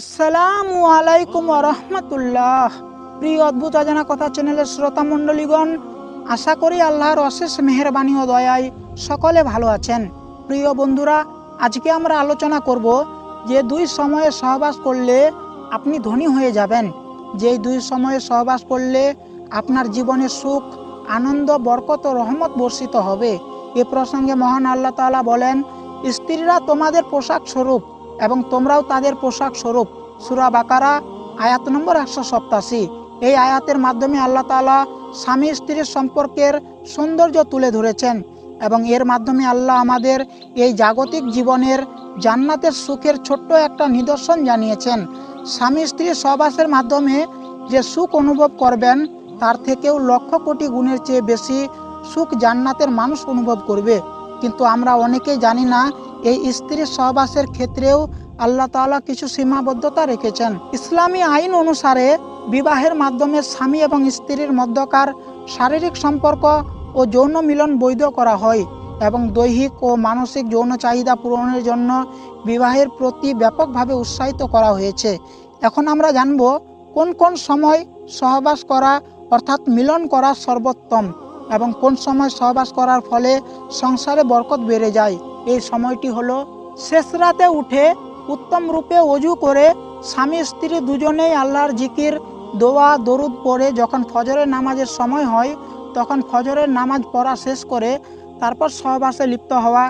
আসসালামু আলাইকুম রহমতুল্লাহ। প্রিয় অদ্ভুত অজানা কথা চ্যানেলের শ্রোতা মণ্ডলীগণ, আশা করি আল্লাহর অশেষ মেহরবানি ও দয়ায় সকলে ভালো আছেন। প্রিয় বন্ধুরা, আজকে আমরা আলোচনা করব যে দুই সময়ে সহবাস করলে আপনি ধনী হয়ে যাবেন। যেই দুই সময়ে সহবাস করলে আপনার জীবনে সুখ, আনন্দ, বরকত রহমত বর্ষিত হবে। এ প্রসঙ্গে মহান আল্লাহ তাআলা বলেন, স্ত্রীরা তোমাদের পোশাক স্বরূপ এবং তোমরাও তাদের পোশাক স্বরূপ। সুরা বাকারা, আয়াত নম্বর একশো সপ্তাশি। এই আয়াতের মাধ্যমে আল্লাহ তাআলা স্বামী স্ত্রীর সম্পর্কের সৌন্দর্য তুলে ধরেছেন এবং এর মাধ্যমে আল্লাহ আমাদের এই জাগতিক জীবনের জান্নাতের সুখের ছোট্ট একটা নিদর্শন জানিয়েছেন। স্বামী স্ত্রী সহবাসের মাধ্যমে যে সুখ অনুভব করবেন, তার থেকেও লক্ষ কোটি গুণের চেয়ে বেশি সুখ জান্নাতের মানুষ অনুভব করবে। কিন্তু আমরা অনেকেই জানি না এই স্ত্রীর সহবাসের ক্ষেত্রেও আল্লাহ তাআলা কিছু সীমাবদ্ধতা রেখেছেন। ইসলামী আইন অনুসারে বিবাহের মাধ্যমে স্বামী এবং স্ত্রীর মধ্যকার শারীরিক সম্পর্ক ও যৌন মিলন বৈধ করা হয় এবং দৈহিক ও মানসিক যৌন চাহিদা পূরণের জন্য বিবাহের প্রতি ব্যাপকভাবে উৎসাহিত করা হয়েছে। এখন আমরা জানব কোন কোন সময় সহবাস করা অর্থাৎ মিলন করা সর্বোত্তম। এবং কোন সময় সহবাস করার ফলে সংসারে বরকত বেড়ে যায়। এই সময়টি হলো শেষ রাতে উঠে উত্তম রূপে অজু করে স্বামী স্ত্রী দুজনেই আল্লাহর জিকির, দোয়া, দরুদ পড়ে যখন ফজরের নামাজের সময় হয়, তখন ফজরের নামাজ পড়া শেষ করে তারপর সহবাসে লিপ্ত হওয়া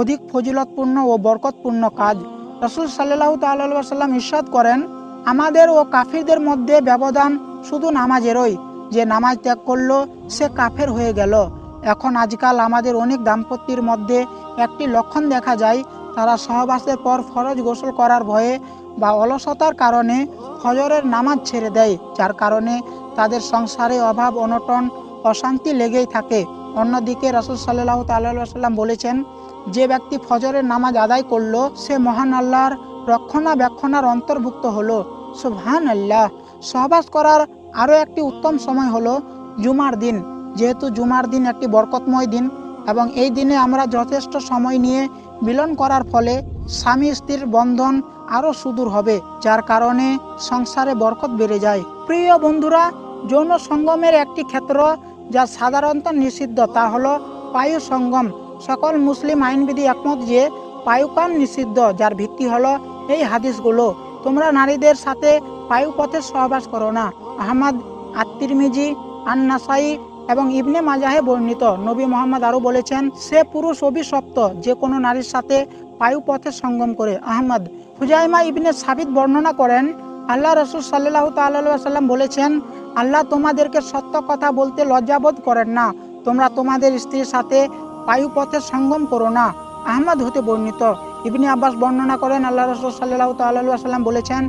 অধিক ফজিলতপূর্ণ ও বরকতপূর্ণ কাজ। রসুল সাল্লাহ তাল্লাহ সাল্লাম ইরশাদ করেন, আমাদের ও কাফিরদের মধ্যে ব্যবধান শুধু নামাজেরই। যে নামাজ ত্যাগ করল, সে কাফের হয়ে গেল। এখন আজকাল আমাদের অনেক দাম্পত্যের মধ্যে একটি লক্ষণ দেখা যায়, তারা সহবাসের পর ফরজ গোসল করার ভয়ে বা অলসতার কারণে ফজরের নামাজ ছেড়ে দেয়, যার কারণে তাদের সংসারে অভাব, অনটন, অশান্তি লেগেই থাকে। অন্যদিকে রসুল সাল্লাহ তাল্লাম বলেছেন, যে ব্যক্তি ফজরের নামাজ আদায় করল, সে মহান আল্লাহর রক্ষণাবেক্ষণার অন্তর্ভুক্ত হলো। সুবহান আল্লাহ সহবাস করার আরও একটি উত্তম সময় হলো জুমার দিন, যেহেতু জুমার দিন একটি বরকতময় দিন এবং এই দিনে আমরা যথেষ্ট সময় নিয়ে মিলন করার ফলে স্বামী স্ত্রীর বন্ধন আরও সুদূর হবে, যার কারণে সংসারে বরকত বেড়ে যায়। প্রিয় বন্ধুরা, যৌন সঙ্গমের একটি ক্ষেত্র যা সাধারণত নিষিদ্ধ তা হলো পায়ু সঙ্গম। সকল মুসলিম আইনবিধি একমত যে পায়ুকান নিষিদ্ধ, যার ভিত্তি হলো এই হাদিসগুলো। তোমরা নারীদের সাথে পায়ুপথে সহবাস করো না। আহমদ আত্মিরমিজি, আন্নাসাই এবং ইবনে মাজাহে বর্ণিত। নবী মোহাম্মদ আরও বলেছেন, সে পুরুষ অভিশপ্ত, যে কোনো নারীর সাথে পায়ুপথে সঙ্গম করে। আহমদ, হুজাইমা ইবনে সাবিত বর্ণনা করেন, আল্লাহ রসুল সাল্লাহ তাল্লাম বলেছেন, আল্লাহ তোমাদেরকে সত্য কথা বলতে লজ্জাবোধ করেন না। তোমরা তোমাদের স্ত্রীর সাথে পায়ুপথে সঙ্গম করো না। আহমদ হতে বর্ণিত। ইবনে আব্বাস বর্ণনা করেন, আল্লাহ রসুল সাল্লাহ তাল্লাহ সাল্লাম বলেছেন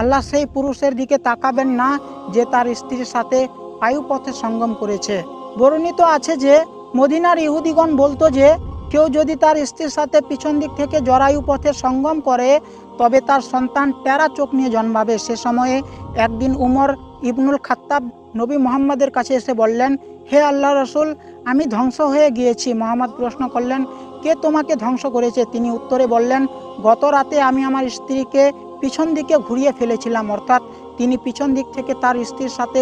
আল্লাহ সেই পুরুষের দিকে তাকাবেন না যে তার স্ত্রীর সাথে পায়ুপথে সঙ্গম করেছে। বর্ণিত আছে যে, মদিনার ইহুদিগণ বলতো যে, কেউ যদি তার স্ত্রীর সাথে পিছন দিক থেকে জরায়ু পথে সঙ্গম করে, তবে তার সন্তান টেরা চোখ নিয়ে জন্মাবে। সে সময়ে একদিন উমর ইবনুল খাত্তাব নবী মোহাম্মদের কাছে এসে বললেন, হে আল্লাহ রসুল, আমি ধ্বংস হয়ে গিয়েছি। মোহাম্মদ প্রশ্ন করলেন, কে তোমাকে ধ্বংস করেছে? তিনি উত্তরে বললেন, গত রাতে আমি আমার স্ত্রীকে পিছন দিকে ঘুরিয়ে ফেলেছিলাম, অর্থাৎ তিনি পিছন দিক থেকে তার স্ত্রীর সাথে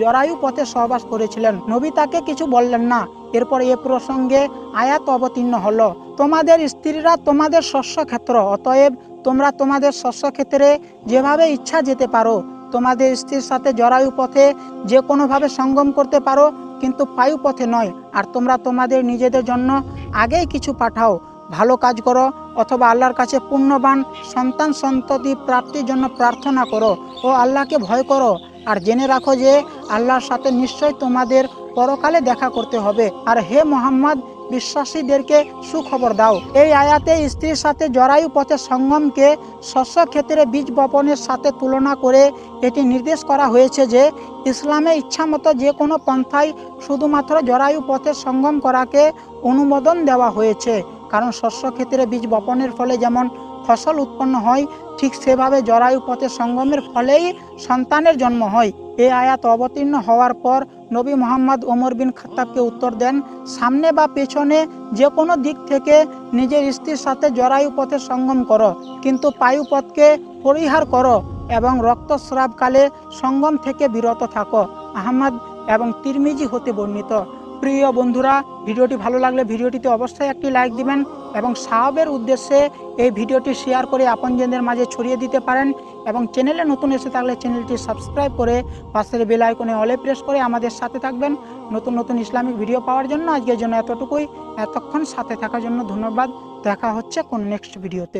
জরায়ু পথে সহবাস করেছিলেন। নবী তাকে কিছু বললেন না। এরপর এ প্রসঙ্গে আয়াত অবতীর্ণ হলো। তোমাদের স্ত্রীরা তোমাদের শস্য ক্ষেত্র অতএব তোমরা তোমাদের শস্য ক্ষেত্রে যেভাবে ইচ্ছা যেতে পারো, তোমাদের স্ত্রীর সাথে জরায়ু পথে যে কোনোভাবে সঙ্গম করতে পারো, কিন্তু পায়ু পথে নয়। আর তোমরা তোমাদের নিজেদের জন্য আগেই কিছু পাঠাও। ভালো কাজ করো অথবা আল্লাহর কাছে পুণ্যবান সন্তান সন্ততি প্রাপ্তির জন্য প্রার্থনা করো। ও আল্লাহকে ভয় করো। আর জেনে রাখো যে আল্লাহর সাথে নিশ্চয় তোমাদের পরকালে দেখা করতে হবে। আর হে মোহাম্মদ, বিশ্বাসীদেরকে সুখবর দাও। এই আয়াতে স্ত্রীর সাথে জরায়ু পথে সঙ্গমকে শস্য ক্ষেত্রে বীজ বপনের সাথে তুলনা করে এটি নির্দেশ করা হয়েছে যে ইসলামে ইচ্ছামতো যে কোনো পন্থায় শুধুমাত্র জরায়ু পথে সঙ্গম করাকে অনুমোদন দেওয়া হয়েছে। কারণ শস্য ক্ষেত্রে বীজ বপনের ফলে যেমন ফসল উৎপন্ন হয়, ঠিক সেভাবে জরায়ু পথে সঙ্গমের ফলেই সন্তানের জন্ম হয়। এ আয়াত অবতীর্ণ হওয়ার পর নবী মোহাম্মদ ওমর বিন খাত্তাবকে উত্তর দেন, সামনে বা পেছনে যে কোনো দিক থেকে নিজের স্ত্রীর সাথে জরায়ু পথে সঙ্গম করো, কিন্তু পায়ু পথকে পরিহার করো এবং রক্তস্রাবকালে সঙ্গম থেকে বিরত থাকো। আহমদ এবং তিরমিজি হতে বর্ণিত। প্রিয় বন্ধুরা, ভিডিওটি ভালো লাগলে ভিডিওটিতে অবশ্যই একটি লাইক দিবেন এবং সাহাবের উদ্দেশ্যে এই ভিডিওটি শেয়ার করে আপনজনদের মাঝে ছড়িয়ে দিতে পারেন এবং চ্যানেলে নতুন এসে থাকলে চ্যানেলটি সাবস্ক্রাইব করে পাশের বেল আইকনে অলে প্রেস করে আমাদের সাথে থাকবেন। নতুন নতুন ইসলামিক ভিডিও পাওয়ার জন্য আজকের জন্য এতটুকুই। এতক্ষণ সাথে থাকার জন্য ধন্যবাদ। দেখা হচ্ছে কোন নেক্সট ভিডিওতে